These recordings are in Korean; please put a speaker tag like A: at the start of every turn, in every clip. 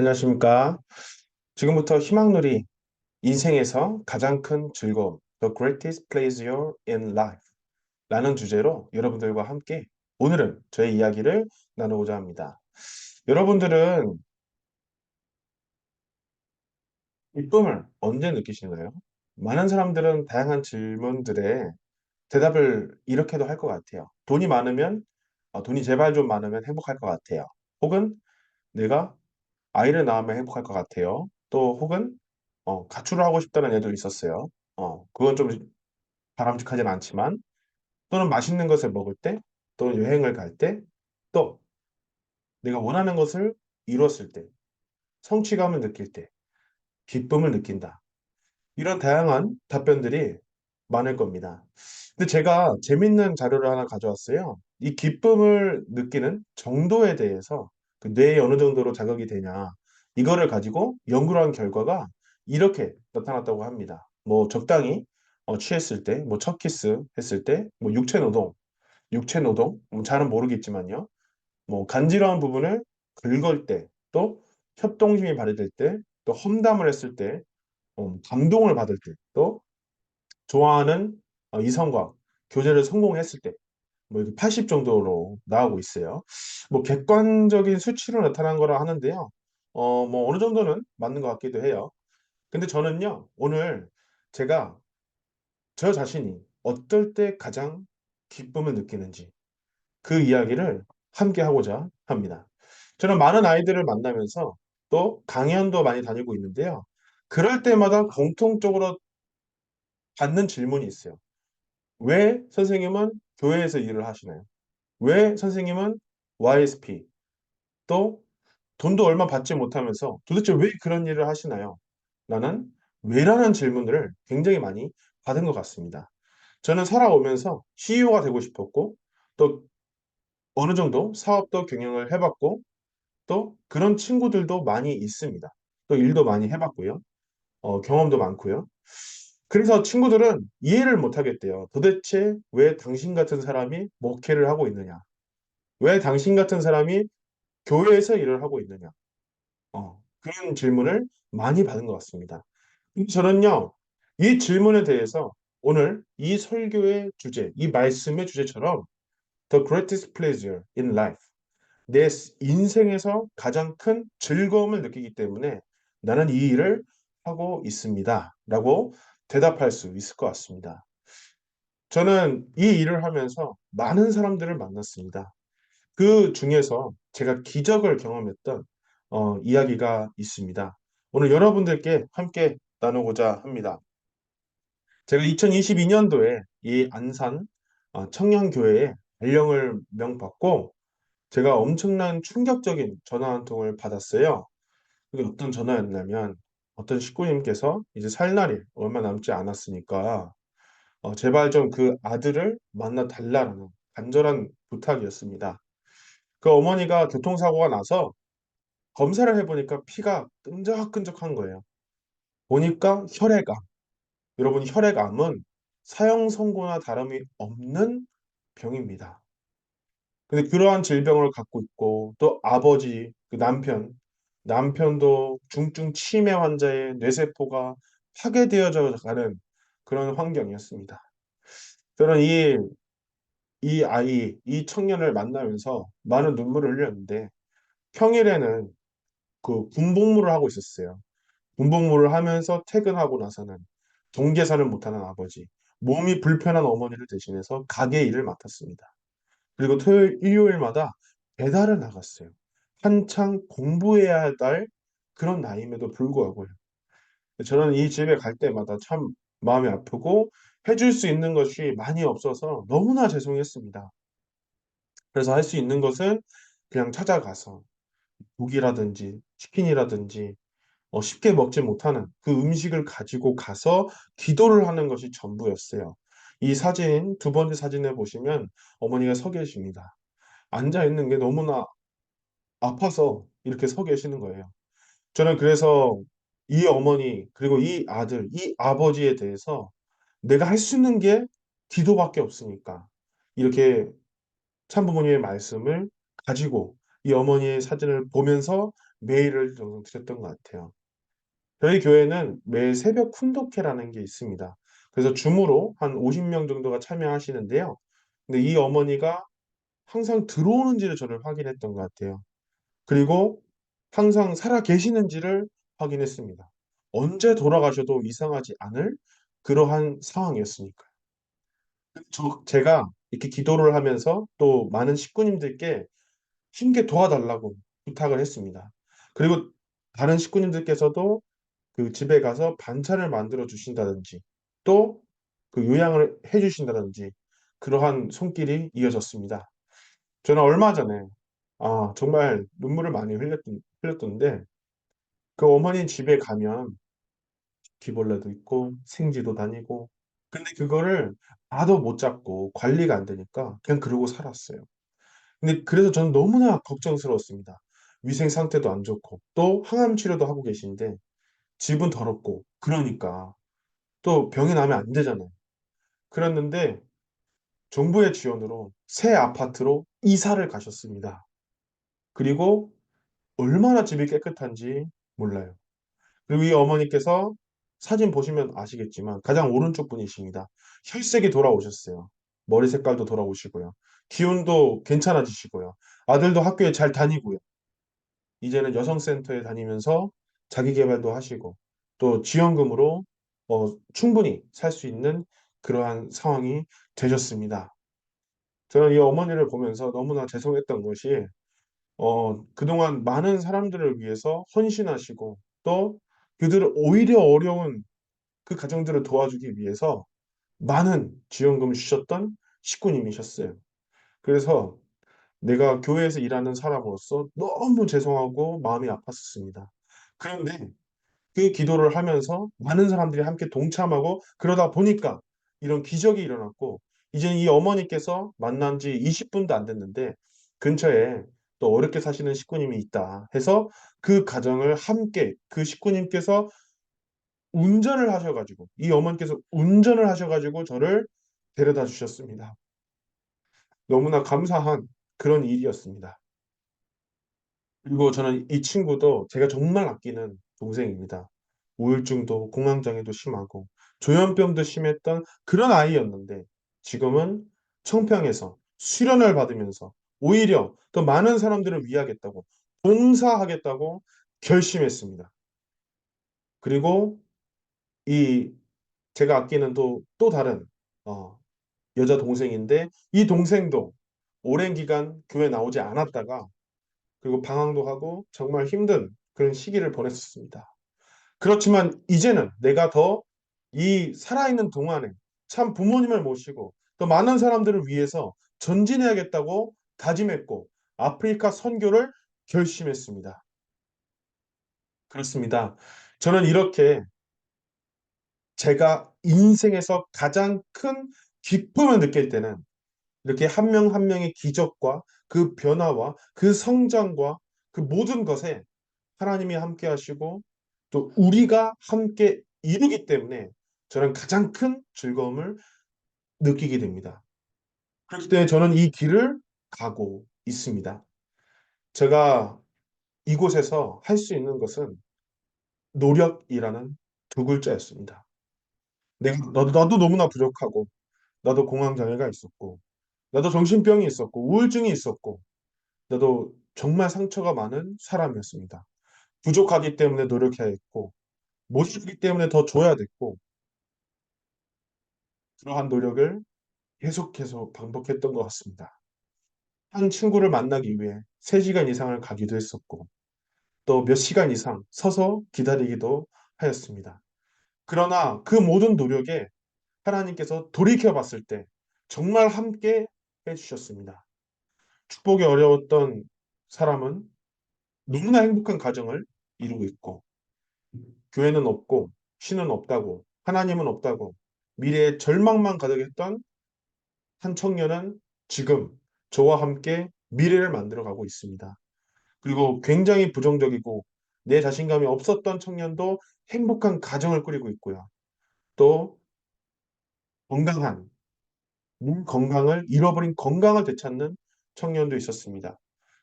A: 안녕하십니까. 지금부터 희망누리 인생에서 가장 큰 즐거움 The greatest pleasure in life 라는 주제로 여러분들과 함께 오늘은 저의 이야기를 나누고자 합니다. 여러분들은 기쁨을 언제 느끼시나요? 많은 사람들은 다양한 질문들에 대답을 이렇게도 할 것 같아요. 돈이 많으면, 어, 돈이 제발 좀 많으면 행복할 것 같아요. 혹은 내가 아이를 낳으면 행복할 것 같아요. 또 혹은 어, 가출을 하고 싶다는 애도 있었어요. 어, 그건 좀 바람직하진 않지만 또는 맛있는 것을 먹을 때, 또는 여행을 갈 때, 또 내가 원하는 것을 이뤘을 때, 성취감을 느낄 때, 기쁨을 느낀다. 이런 다양한 답변들이 많을 겁니다. 근데 제가 재밌는 자료를 하나 가져왔어요. 이 기쁨을 느끼는 정도에 대해서 그 뇌에 어느 정도로 자극이 되냐. 이거를 가지고 연구를 한 결과가 이렇게 나타났다고 합니다. 뭐 적당히 어, 취했을 때, 뭐 첫 키스 했을 때, 뭐 육체 노동, 육체 노동, 뭐 잘은 모르겠지만요. 뭐 간지러운 부분을 긁을 때, 또 협동심이 발휘될 때, 또 험담을 했을 때, 어, 감동을 받을 때, 또 좋아하는 어, 이성과 교제를 성공했을 때, 뭐 이렇게 80 정도로 나오고 있어요. 뭐 객관적인 수치로 나타난 거라 하는데요. 어, 뭐 어느 정도는 맞는 것 같기도 해요. 근데 저는요, 오늘 제가 저 자신이 어떨 때 가장 기쁨을 느끼는지 그 이야기를 함께 하고자 합니다. 저는 많은 아이들을 만나면서 또 강연도 많이 다니고 있는데요. 그럴 때마다 공통적으로 받는 질문이 있어요. 왜 선생님은 교회에서 일을 하시나요? 왜 선생님은 YSP 또 돈도 얼마 받지 못하면서 도대체 왜 그런 일을 하시나요? 라는 왜라는 질문들을 굉장히 많이 받은 것 같습니다. 저는 살아오면서 CEO가 되고 싶었고 또 어느 정도 사업도 경영을 해봤고 또 그런 친구들도 많이 있습니다. 또 일도 많이 해봤고요. 어, 경험도 많고요. 그래서 친구들은 이해를 못 하겠대요. 도대체 왜 당신 같은 사람이 목회를 하고 있느냐? 왜 당신 같은 사람이 교회에서 일을 하고 있느냐? 어, 그런 질문을 많이 받은 것 같습니다. 저는요, 이 질문에 대해서 오늘 이 설교의 주제, 이 말씀의 주제처럼 The greatest pleasure in life. 내 인생에서 가장 큰 즐거움을 느끼기 때문에 나는 이 일을 하고 있습니다. 라고 대답할 수 있을 것 같습니다. 저는 이 일을 하면서 많은 사람들을 만났습니다. 그 중에서 제가 기적을 경험했던 어, 이야기가 있습니다. 오늘 여러분들께 함께 나누고자 합니다. 제가 2022년도에 이 안산 어, 청년교회에 발령을 명받고 제가 엄청난 충격적인 전화 한 통을 받았어요. 그게 어떤 전화였냐면 어떤 식구님께서 이제 살 날이 얼마 남지 않았으니까 어, 제발 좀 그 아들을 만나 달라는 간절한 부탁이었습니다. 그 어머니가 교통사고가 나서 검사를 해보니까 피가 끈적끈적한 거예요. 보니까 혈액암. 여러분, 혈액암은 사형 선고나 다름이 없는 병입니다. 근데 그러한 질병을 갖고 있고 또 아버지, 그 남편, 남편도 중증 치매 환자의 뇌세포가 파괴되어져 가는 그런 환경이었습니다. 저는 이, 이 아이, 이 청년을 만나면서 많은 눈물을 흘렸는데 평일에는 그 군복무를 하고 있었어요. 군복무를 하면서 퇴근하고 나서는 경계사를 못하는 아버지, 몸이 불편한 어머니를 대신해서 가게 일을 맡았습니다. 그리고 토요일, 일요일마다 배달을 나갔어요. 한창 공부해야 할 그런 나이임에도 불구하고요. 저는 이 집에 갈 때마다 참 마음이 아프고 해줄 수 있는 것이 많이 없어서 너무나 죄송했습니다. 그래서 할 수 있는 것은 그냥 찾아가서 고기라든지 치킨이라든지 어, 쉽게 먹지 못하는 그 음식을 가지고 가서 기도를 하는 것이 전부였어요. 이 사진, 두 번째 사진에 보시면 어머니가 서 계십니다. 앉아 있는 게 너무나 아파서 이렇게 서 계시는 거예요. 저는 그래서 이 어머니, 그리고 이 아들, 이 아버지에 대해서 내가 할 수 있는 게 기도밖에 없으니까 이렇게 참부모님의 말씀을 가지고 이 어머니의 사진을 보면서 메일을 좀 드렸던 것 같아요. 저희 교회는 매일 새벽 훈독회라는 게 있습니다. 그래서 줌으로 한 50명 정도가 참여하시는데요. 근데 이 어머니가 항상 들어오는지를 저를 확인했던 것 같아요. 그리고 항상 살아 계시는지를 확인했습니다. 언제 돌아가셔도 이상하지 않을 그러한 상황이었으니까요. 저, 제가 이렇게 기도를 하면서 또 많은 식구님들께 힘게 도와달라고 부탁을 했습니다. 그리고 다른 식구님들께서도 그 집에 가서 반찬을 만들어 주신다든지 또 그 요양을 해 주신다든지 그러한 손길이 이어졌습니다. 저는 얼마 전에 아, 정말 눈물을 많이 흘렸던, 흘렸던데 그 어머니 집에 가면 기벌레도 있고 생쥐도 다니고 근데 그거를 봐도 못 잡고 관리가 안 되니까 그냥 그러고 살았어요. 근데 그래서 저는 너무나 걱정스러웠습니다. 위생 상태도 안 좋고 또 항암 치료도 하고 계신데 집은 더럽고 그러니까 또 병이 나면 안 되잖아요. 그랬는데 정부의 지원으로 새 아파트로 이사를 가셨습니다. 그리고 얼마나 집이 깨끗한지 몰라요. 그리고 이 어머니께서 사진 보시면 아시겠지만 가장 오른쪽 분이십니다. 혈색이 돌아오셨어요. 머리 색깔도 돌아오시고요. 기운도 괜찮아지시고요. 아들도 학교에 잘 다니고요. 이제는 여성센터에 다니면서 자기 개발도 하시고 또 지원금으로 어, 충분히 살 수 있는 그러한 상황이 되셨습니다. 저는 이 어머니를 보면서 너무나 죄송했던 것이 어, 그동안 많은 사람들을 위해서 헌신하시고 또 그들을 오히려 어려운 그 가정들을 도와주기 위해서 많은 지원금을 주셨던 식구님이셨어요. 그래서 내가 교회에서 일하는 사람으로서 너무 죄송하고 마음이 아팠었습니다. 그런데 그 기도를 하면서 많은 사람들이 함께 동참하고 그러다 보니까 이런 기적이 일어났고 이제는 이 어머니께서 만난 지 20분도 안 됐는데 근처에 또 어렵게 사시는 식구님이 있다 해서 그 가정을 함께 그 식구님께서 운전을 하셔가지고 이 어머니께서 운전을 하셔가지고 저를 데려다 주셨습니다. 너무나 감사한 그런 일이었습니다. 그리고 저는 이 친구도 제가 정말 아끼는 동생입니다. 우울증도 공황장애도 심하고 조현병도 심했던 그런 아이였는데 지금은 청평에서 수련을 받으면서 오히려 더 많은 사람들을 위하겠다고 봉사하겠다고 결심했습니다. 그리고 이 제가 아끼는 또, 또 다른 어, 여자 동생인데 이 동생도 오랜 기간 교회 나오지 않았다가 그리고 방황도 하고 정말 힘든 그런 시기를 보냈었습니다. 그렇지만 이제는 내가 더 이 살아있는 동안에 참 부모님을 모시고 또 많은 사람들을 위해서 전진해야겠다고 다짐했고 아프리카 선교를 결심했습니다. 그렇습니다. 저는 이렇게 제가 인생에서 가장 큰 기쁨을 느낄 때는 이렇게 한명한 명의 기적과 그 변화와 그 성장과 그 모든 것에 하나님이 함께 하시고 또 우리가 함께 이루기 때문에 저는 가장 큰 즐거움을 느끼게 됩니다. 그렇기 때문에 저는 이 길을 가고 있습니다. 제가 이곳에서 할 수 있는 것은 노력이라는 두 글자였습니다. 내가 나도, 나도 너무나 부족하고 나도 공황장애가 있었고 나도 정신병이 있었고 우울증이 있었고 나도 정말 상처가 많은 사람이었습니다. 부족하기 때문에 노력해야 했고 모자르기 때문에 더 줘야 됐고 그러한 노력을 계속해서 반복했던 것 같습니다. 한 친구를 만나기 위해 3시간 이상을 가기도 했었고 또 몇 시간 이상 서서 기다리기도 하였습니다. 그러나 그 모든 노력에 하나님께서 돌이켜 봤을 때 정말 함께 해주셨습니다. 축복이 어려웠던 사람은 너무나 행복한 가정을 이루고 있고 교회는 없고 신은 없다고 하나님은 없다고 미래에 절망만 가득했던 한 청년은 지금 저와 함께 미래를 만들어 가고 있습니다. 그리고 굉장히 부정적이고 내 자신감이 없었던 청년도 행복한 가정을 꾸리고 있고요. 또 건강한 몸 건강을 잃어버린 건강을 되찾는 청년도 있었습니다.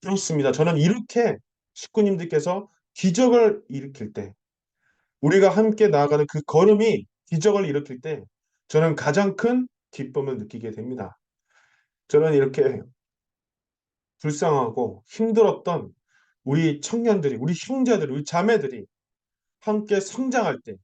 A: 그렇습니다. 저는 이렇게 식구님들께서 기적을 일으킬 때, 우리가 함께 나아가는 그 걸음이 기적을 일으킬 때 저는 가장 큰 기쁨을 느끼게 됩니다. 저는 이렇게 불쌍하고 힘들었던 우리 청년들이, 우리 형제들이, 우리 자매들이 함께 성장할 때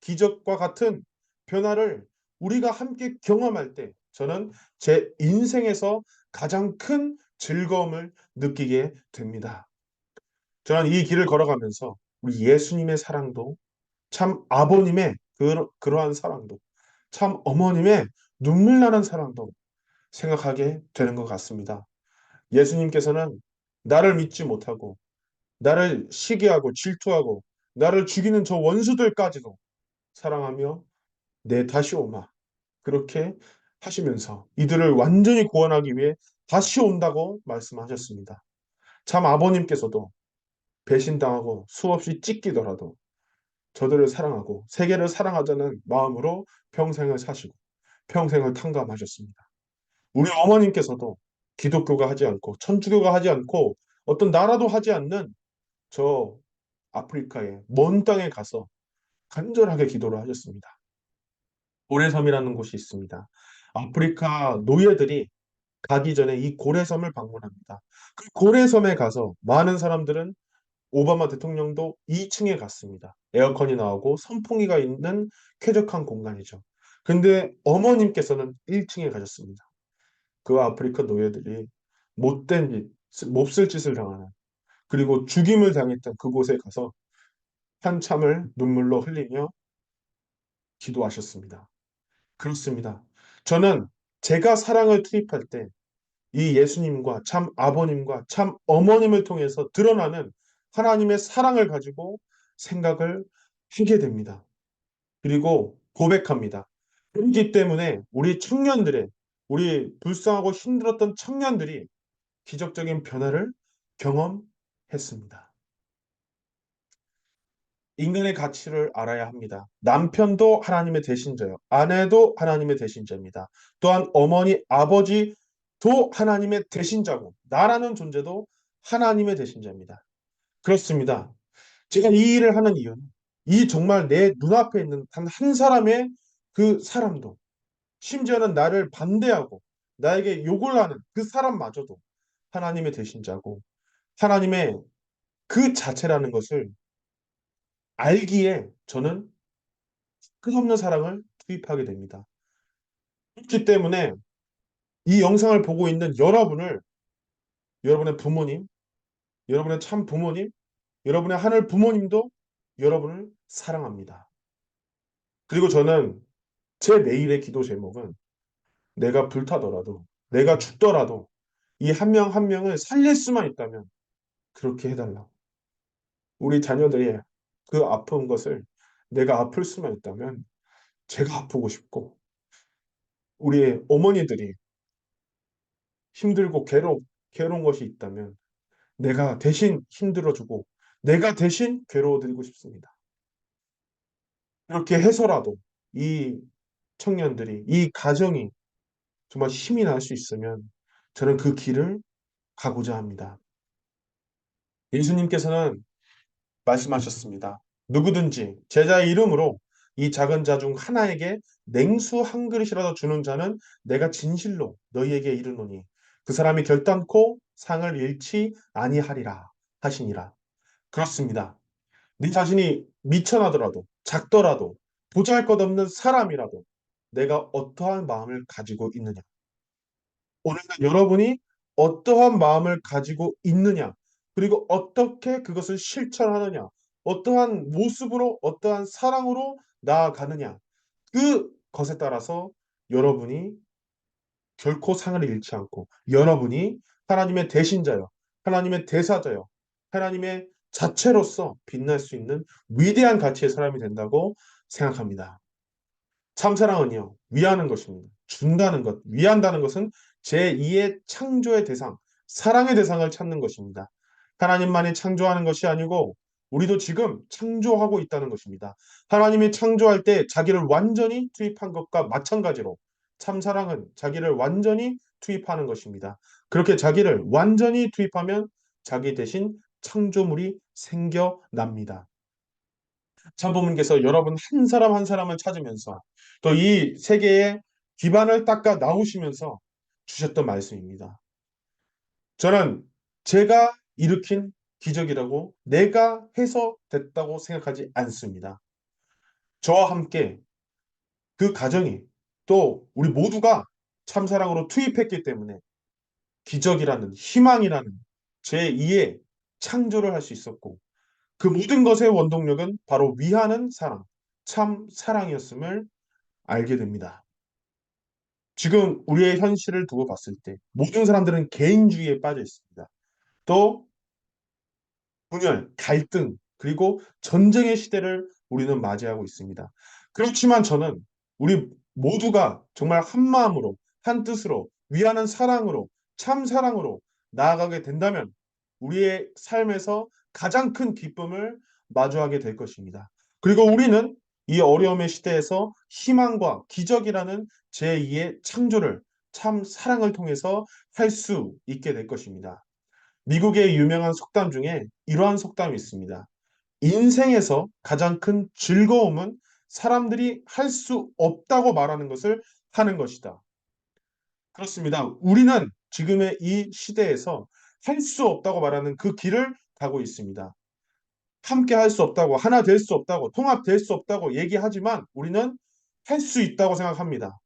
A: 기적과 같은 변화를 우리가 함께 경험할 때 저는 제 인생에서 가장 큰 즐거움을 느끼게 됩니다. 저는 이 길을 걸어가면서 우리 예수님의 사랑도 참 아버님의 그, 그러한 사랑도 참 어머님의 눈물 나는 사랑도 생각하게 되는 것 같습니다. 예수님께서는 나를 믿지 못하고 나를 시기하고 질투하고 나를 죽이는 저 원수들까지도 사랑하며 내 다시 오마 그렇게 하시면서 이들을 완전히 구원하기 위해 다시 온다고 말씀하셨습니다. 참 아버님께서도 배신당하고 수없이 찢기더라도 저들을 사랑하고 세계를 사랑하자는 마음으로 평생을 사시고 평생을 탕감하셨습니다. 우리 어머님께서도 기독교가 하지 않고 천주교가 하지 않고 어떤 나라도 하지 않는 저 아프리카의 먼 땅에 가서 간절하게 기도를 하셨습니다. 고래섬이라는 곳이 있습니다. 아프리카 노예들이 가기 전에 이 고래섬을 방문합니다. 그 고래섬에 가서 많은 사람들은 오바마 대통령도 2층에 갔습니다. 에어컨이 나오고 선풍기가 있는 쾌적한 공간이죠. 근데 어머님께서는 1층에 가셨습니다. 그 아프리카 노예들이 못된 짓, 몹쓸 짓을 당하는 그리고 죽임을 당했던 그곳에 가서 한참을 눈물로 흘리며 기도하셨습니다. 그렇습니다. 저는 제가 사랑을 투입할 때 이 예수님과 참 아버님과 참 어머님을 통해서 드러나는 하나님의 사랑을 가지고 생각을 하게 됩니다. 그리고 고백합니다. 그렇기 때문에 우리 청년들의 우리 불쌍하고 힘들었던 청년들이 기적적인 변화를 경험했습니다. 인간의 가치를 알아야 합니다. 남편도 하나님의 대신자요. 아내도 하나님의 대신자입니다. 또한 어머니, 아버지도 하나님의 대신자고 나라는 존재도 하나님의 대신자입니다. 그렇습니다. 제가 이 일을 하는 이유는 이 정말 내 눈앞에 있는 단 한 사람의 그 사람도 심지어는 나를 반대하고 나에게 욕을 하는 그 사람마저도 하나님의 대신자고 하나님의 그 자체라는 것을 알기에 저는 끝없는 사랑을 투입하게 됩니다. 그렇기 때문에 이 영상을 보고 있는 여러분을 여러분의 부모님, 여러분의 참 부모님, 여러분의 하늘 부모님도 여러분을 사랑합니다. 그리고 저는 제 내일의 기도 제목은 내가 불타더라도, 내가 죽더라도 이 한 명한 명을 살릴 수만 있다면 그렇게 해달라고. 우리 자녀들의 그 아픈 것을 내가 아플 수만 있다면 제가 아프고 싶고 우리의 어머니들이 힘들고 괴로, 괴로운 것이 있다면 내가 대신 힘들어주고 내가 대신 괴로워드리고 싶습니다. 이렇게 해서라도 이 청년들이 이 가정이 정말 힘이 날 수 있으면 저는 그 길을 가고자 합니다. 예수님께서는 말씀하셨습니다. 누구든지 제자의 이름으로 이 작은 자 중 하나에게 냉수 한 그릇이라도 주는 자는 내가 진실로 너희에게 이르노니 그 사람이 결단코 상을 잃지 아니하리라 하시니라. 그렇습니다. 네 자신이 미천하더라도 작더라도 보잘 것 없는 사람이라도 내가 어떠한 마음을 가지고 있느냐. 오늘날 여러분이 어떠한 마음을 가지고 있느냐. 그리고 어떻게 그것을 실천하느냐. 어떠한 모습으로 어떠한 사랑으로 나아가느냐. 그 것에 따라서 여러분이 결코 상을 잃지 않고 여러분이 하나님의 대신자요. 하나님의 대사자요. 하나님의 자체로서 빛날 수 있는 위대한 가치의 사람이 된다고 생각합니다. 참사랑은요, 위하는 것입니다. 준다는 것, 위한다는 것은 제2의 창조의 대상, 사랑의 대상을 찾는 것입니다. 하나님만이 창조하는 것이 아니고 우리도 지금 창조하고 있다는 것입니다. 하나님이 창조할 때 자기를 완전히 투입한 것과 마찬가지로 참사랑은 자기를 완전히 투입하는 것입니다. 그렇게 자기를 완전히 투입하면 자기 대신 창조물이 생겨납니다. 참부모님께서 여러분 한 사람 한 사람을 찾으면서 또 이 세계의 기반을 닦아 나오시면서 주셨던 말씀입니다. 저는 제가 일으킨 기적이라고 내가 해서 됐다고 생각하지 않습니다. 저와 함께 그 가정이 또 우리 모두가 참사랑으로 투입했기 때문에 기적이라는 희망이라는 제2의 창조를 할 수 있었고 그 모든 것의 원동력은 바로 위하는 사랑, 참 사랑이었음을 알게 됩니다. 지금 우리의 현실을 두고 봤을 때 모든 사람들은 개인주의에 빠져 있습니다. 또 분열, 갈등, 그리고 전쟁의 시대를 우리는 맞이하고 있습니다. 그렇지만 저는 우리 모두가 정말 한 마음으로, 한 뜻으로, 위하는 사랑으로, 참 사랑으로 나아가게 된다면 우리의 삶에서 가장 큰 기쁨을 마주하게 될 것입니다. 그리고 우리는 이 어려움의 시대에서 희망과 기적이라는 제2의 창조를 참 사랑을 통해서 할 수 있게 될 것입니다. 미국의 유명한 속담 중에 이러한 속담이 있습니다. 인생에서 가장 큰 즐거움은 사람들이 할 수 없다고 말하는 것을 하는 것이다. 그렇습니다. 우리는 지금의 이 시대에서 할 수 없다고 말하는 그 길을 가고 있습니다. 함께 할 수 없다고, 하나 될 수 없다고, 통합될 수 없다고 얘기하지만 우리는 할 수 있다고 생각합니다.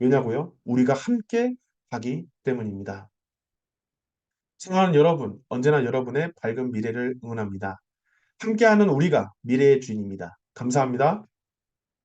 A: 왜냐고요? 우리가 함께 하기 때문입니다. 사랑하는 여러분, 언제나 여러분의 밝은 미래를 응원합니다. 함께하는 우리가 미래의 주인입니다. 감사합니다.